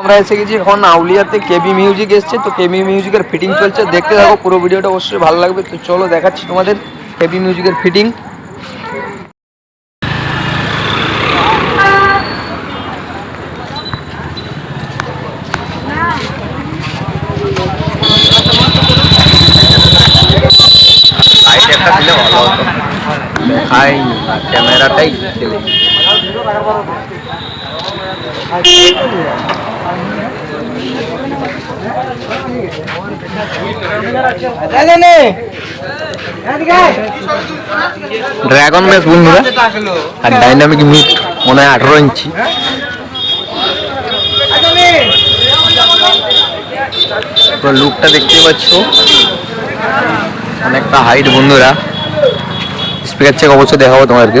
আমরা এসে গেছি এখন আউলিয়াতে কেবি মিউজিক এসছে, তো কেবি মিউজিকের ফিটিং চলছে। দেখতে থাকো, পুরো ভিডিওটা অবশ্যই ভালো লাগবে। তো চলো দেখাচ্ছি তোমাদের কেবি মিউজিকের ফিটিং ক্যামেরাটাই ড্রাগন ম্যাচ বন্ধুরা, আর ডাইনামিক মিট মনে হয় আঠারো ইঞ্চি। লুকটা দেখতে পাচ্ছ। অনেকটা হাইট বন্ধুরা। স্পিকার চেক অবশ্যই দেখাবো তোমাদেরকে।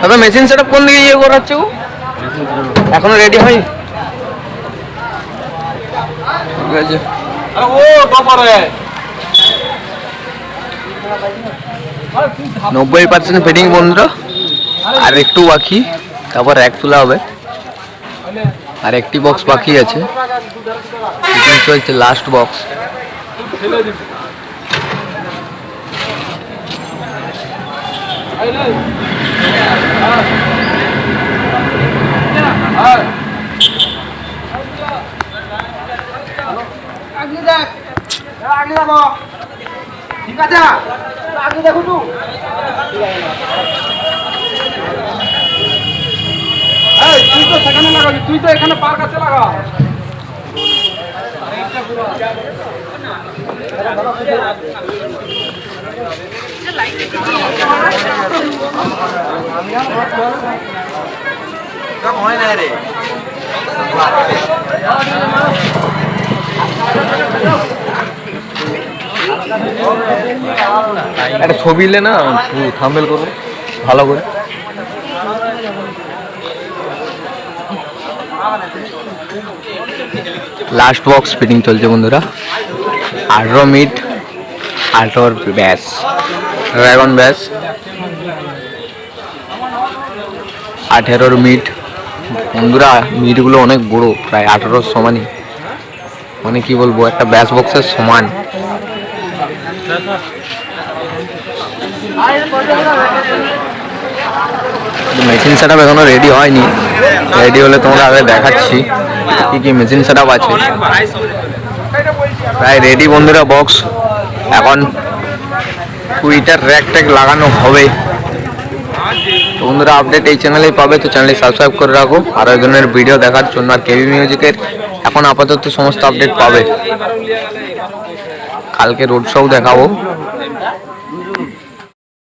দাদা মেশিন সেটআপ কোন দিকে ইয়ে করা হচ্ছে গো? এখনও রেডি হয়নি? নব্বই পার্সেন্ট ফিটিং বন্ধুরা। আর একটু বাকি তারপর এক তোলা হবে। আর একটি বক্স বাকি আছে। চলছে লাস্ট বক্স ঠিক আছে আগে দেখো। তো তুই তো সেখানে লাগাবি তুই তো এখানে পার কাছে লাগা একটা ছবি লে না থাম্বেল করব ভালো করে। লাস্ট বক্স ফিটিং চলছে বন্ধুরা। আঠারো মিট আঠারোর ব্যাস। ড্রাগন ব্যাস, আঠেরোর মিট। বন্ধুরা, মিটগুলো অনেক বড়, প্রায় আঠেরোর সমানই। মানে কি বলব, একটা ব্যাস বক্সের সমান। মেশিন সেট আপ এখনও রেডি হয়নি। রেডি হলে তোমরা আগে দেখাচ্ছি, কি কি মেশিন সেট আপ আছে। প্রায় রেডি বন্ধুরা বক্স এখন টুইটার র্যাক ট্যাক লাগানো হবে। তো বন্ধুরা আপডেট এই চ্যানেলেই পাবে, তো চ্যানেলে সাবস্ক্রাইব করে রাখো। আর ওই ধরনের ভিডিও দেখার জন্য, আর কেবি মিউজিকের এখন আপাতত সমস্ত আপডেট পাবে। কালকে রোড শো দেখাবো।